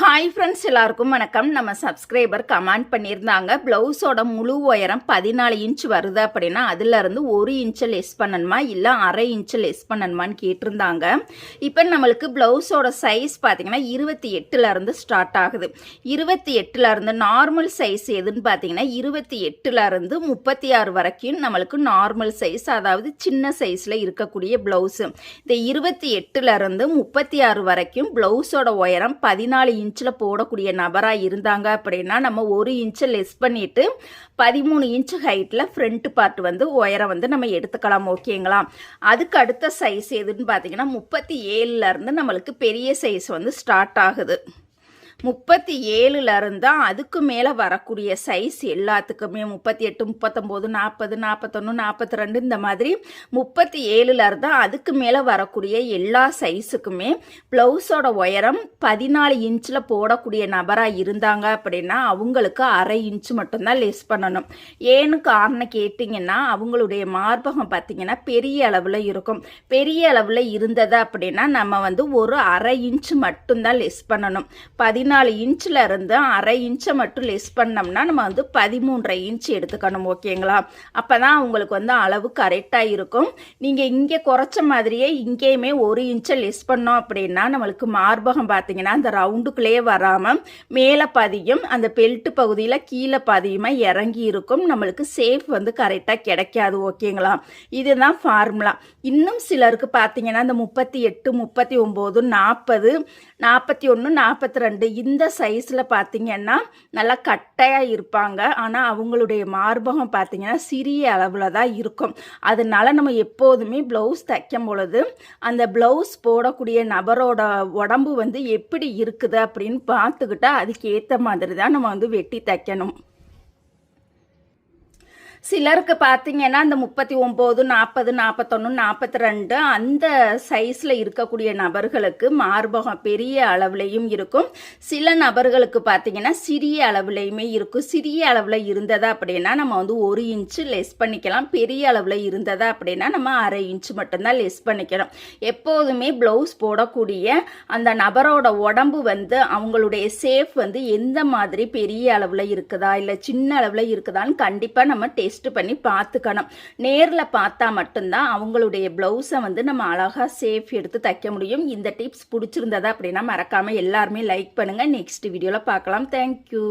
Hi friends எல்லாருக்கும் வணக்கம். நம்ம சப்ஸ்கிரைபர் கமெண்ட் பண்ணியிருந்தாங்க. ப்ளவுஸோட முழு உயரம் பதினாலு இன்ச் வருது அப்படின்னா அதுலேருந்து ஒரு இன்ச்சு லெஸ் பண்ணணுமா? இல்லை அரை இன்ச்சு லெஸ் பண்ணணுமான்னு கேட்டிருந்தாங்க. இப்போ நம்மளுக்கு ப்ளவுஸோட சைஸ் பார்த்தீங்கன்னா இருபத்தி எட்டுலேருந்து ஸ்டார்ட் ஆகுது. இருபத்தி எட்டுலேருந்து நார்மல் சைஸ் எதுன்னு பார்த்தீங்கன்னா இருபத்தி எட்டுலேருந்து முப்பத்தி ஆறு வரைக்கும் நம்மளுக்கு நார்மல் சைஸ் அதாவது சின்ன சைஸில் இருக்கக்கூடிய ப்ளவுஸு இந்த இருபத்தி எட்டுலேருந்து முப்பத்தி ஆறு வரைக்கும் ப்ளவுஸோட உயரம் பதினாலு இன்ச்சில் போடக்கூடிய நபராக இருந்தாங்க அப்படின்னா நம்ம ஒரு இன்ச்சை லெஸ் பண்ணிவிட்டு பதிமூணு இன்ச்சு ஹைட்டில் ஃப்ரண்ட் பார்ட் வந்து உயரம் வந்து நம்ம எடுத்துக்கலாம் ஓகேங்களா? அதுக்கு அடுத்த சைஸ் எதுன்னு பார்த்தீங்கன்னா முப்பத்தி ஏழுலேருந்து நம்மளுக்கு பெரிய சைஸ் வந்து ஸ்டார்ட் ஆகுது. முப்பத்தி ஏழுல இருந்தால் அதுக்கு மேலே வரக்கூடிய சைஸ் எல்லாத்துக்குமே முப்பத்தி எட்டு முப்பத்தொம்போது நாற்பது நாற்பத்தொன்று நாற்பத்தி ரெண்டு இந்த மாதிரி முப்பத்தி ஏழுல இருந்தா அதுக்கு மேலே வரக்கூடிய எல்லா சைஸுக்குமே ப்ளவுஸோட உயரம் பதினாலு இன்ச்சில் போடக்கூடிய நபராக இருந்தாங்க அப்படின்னா அவங்களுக்கு அரை இன்ச்சு மட்டும்தான் லெஸ் பண்ணணும். ஏன்னு காரணம் கேட்டிங்கன்னா அவங்களுடைய மார்பகம் பார்த்தீங்கன்னா பெரிய அளவில் இருக்கும். பெரிய அளவில் இருந்தது அப்படின்னா நம்ம வந்து ஒரு அரை இன்ச்சு மட்டும்தான் லெஸ் பண்ணணும். பதினாலு பதினாலு இன்ச்சில் இருந்து அரை இன்ச்சை மட்டும் லெஸ் பண்ணோம்னா நம்ம வந்து பதிமூன்றரை இன்ச் எடுத்துக்கணும் ஓகேங்களா? அப்போ தான் உங்களுக்கு வந்து அளவு கரெக்டாக இருக்கும். நீங்கள் இங்கே குறைச்ச மாதிரியே இங்கேயுமே ஒரு இன்ச்சை லெஸ் பண்ணோம் அப்படின்னா நம்மளுக்கு மார்பகம் பார்த்தீங்கன்னா அந்த ரவுண்டுக்குள்ளேயே வராமல் மேலே பதியும் அந்த பெல்ட்டு பகுதியில் கீழே பதியுமா இறங்கி இருக்கும். நம்மளுக்கு சேஃப் வந்து கரெக்டாக கிடைக்காது ஓகேங்களா? இதுதான் ஃபார்முலா இன்னும் சிலருக்கு பார்த்தீங்கன்னா இந்த முப்பத்தி எட்டு முப்பத்தி ஒம்பது நாற்பது நாற்பத்தி ஒன்று நாற்பத்தி ரெண்டு இந்த சைஸில் பார்த்தீங்கன்னா நல்லா கட்டையாக இருப்பாங்க. ஆனால் அவங்களுடைய மார்பகம் பார்த்தீங்கன்னா சிறிய அளவில் தான் இருக்கும். அதனால நம்ம எப்போதுமே ப்ளவுஸ் தைக்கும் பொழுது அந்த ப்ளவுஸ் போடக்கூடிய நபரோட உடம்பு வந்து எப்படி இருக்குது அப்படின்னு பார்த்துக்கிட்டா அதுக்கேற்ற மாதிரி தான் நம்ம வந்து வெட்டி தைக்கணும். சிலருக்கு பார்த்தீங்கன்னா அந்த முப்பத்தி ஒம்பது நாற்பது நாற்பத்தொன்று நாற்பத்தி ரெண்டு அந்த சைஸில் இருக்கக்கூடிய நபர்களுக்கு மார்பகம் பெரிய அளவுலையும் இருக்கும். சில நபர்களுக்கு பார்த்தீங்கன்னா சிறிய அளவுலையுமே இருக்கும். சிறிய அளவில் இருந்ததா அப்படின்னா நம்ம வந்து ஒரு இன்ச்சு லெஸ் பண்ணிக்கலாம். பெரிய அளவில் இருந்ததா அப்படின்னா நம்ம அரை இன்ச்சு மட்டும்தான் லெஸ் பண்ணிக்கணும். எப்போதுமே ப்ளவுஸ் போடக்கூடிய அந்த நபரோட உடம்பு வந்து அவங்களுடைய சேஃப் வந்து எந்த மாதிரி பெரிய அளவில் இருக்குதா இல்லை சின்ன அளவில் இருக்குதான்னு கண்டிப்பாக நம்ம டெஸ்ட் டெஸ்ட் பண்ணி பார்த்துக்கணும். நேரில் பார்த்தா மட்டும்தான் அவங்களுடைய ப்ளவுஸை வந்து நம்ம அழகாக சேஃப் எடுத்து தைக்க முடியும். இந்த டிப்ஸ் பிடிச்சிருந்ததா அப்படின்னா மறக்காமல் எல்லாருமே லைக் பண்ணுங்கள் நெக்ஸ்ட் வீடியோவில் பார்க்கலாம். தேங்க்யூ